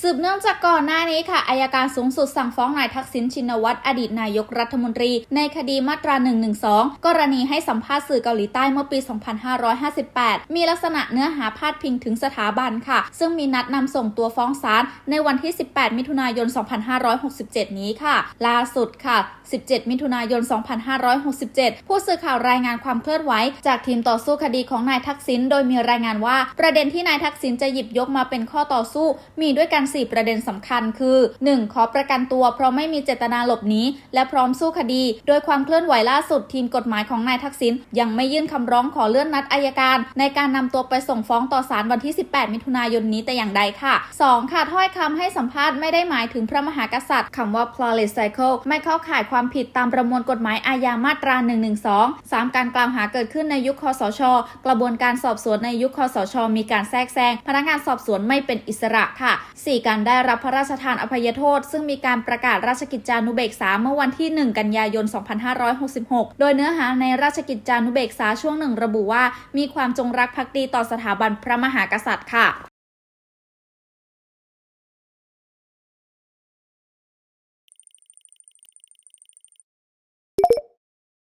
สืบเนื่องจากก่อนหน้านี้ค่ะอายการสูงสุดสั่งฟ้องนายทักษิณชินวัตรอดีตนายกรัฐมนตรี ในคดีมาตรา 112 กรณีให้สัมภาษณ์สื่อเกาหลีใต้เมื่อปี 2558 มีลักษณะเนื้อหาพาดพิงถึงสถาบันค่ะ ซึ่งมีนัดนำส่งตัวฟ้องศาลในวันที่ 18 มิถุนายน 2567 นี้ค่ะ ล่าสุดค่ะ 17 มิถุนายน 2567 ผู้สื่อข่าวรายงานความเคลื่อนไหว จากทีมต่อสู้คดีของนายทักษิณโดยมีรายงานว่า ประเด็นที่นายทักษิณจะหยิบยกมาเป็นข้อต่อสู้ มีด้วยกัน4 ประเด็นสำคัญคือ 1. ขอประกันตัวเพราะไม่มีเจตนาหลบหนีและพร้อมสู้คดี โดยความเคลื่อนไหวล่าสุดทีมกฎหมายของนายทักษิณยังไม่ยื่นคำร้องขอเลื่อนนัดอายการ ในการนำตัวไปส่งฟ้องต่อศาลวันที่ 18 มิถุนายนนี้แต่อย่างใดค่ะ 2. ค่ะถ้อยคำให้สัมภาษณ์ไม่ได้หมายถึงพระมหากษัตริย์คำว่า flawless cycle ไม่เข้าข่ายความผิดตามประมวลกฎหมายอาญามาตรา 112 3. การกล่าวหาเกิดขึ้นในยุคคอสช กระบวนการสอบสวนในยุคคอสช มีการแทรกแซงพนักงานสอบสวนไม่เป็นอิสระค่ะ 4. การได้รับพระราชทานอภัยโทษ ซึ่งมีการประกาศราชกิจจานุเบกษาเมื่อวันที่ 1 กันยายน 2566 โดยเนื้อหาในราชกิจจานุเบกษาช่วงหนึ่งระบุว่า มีความจงรักภักดีต่อสถาบันพระมหากษัตริย์ค่ะ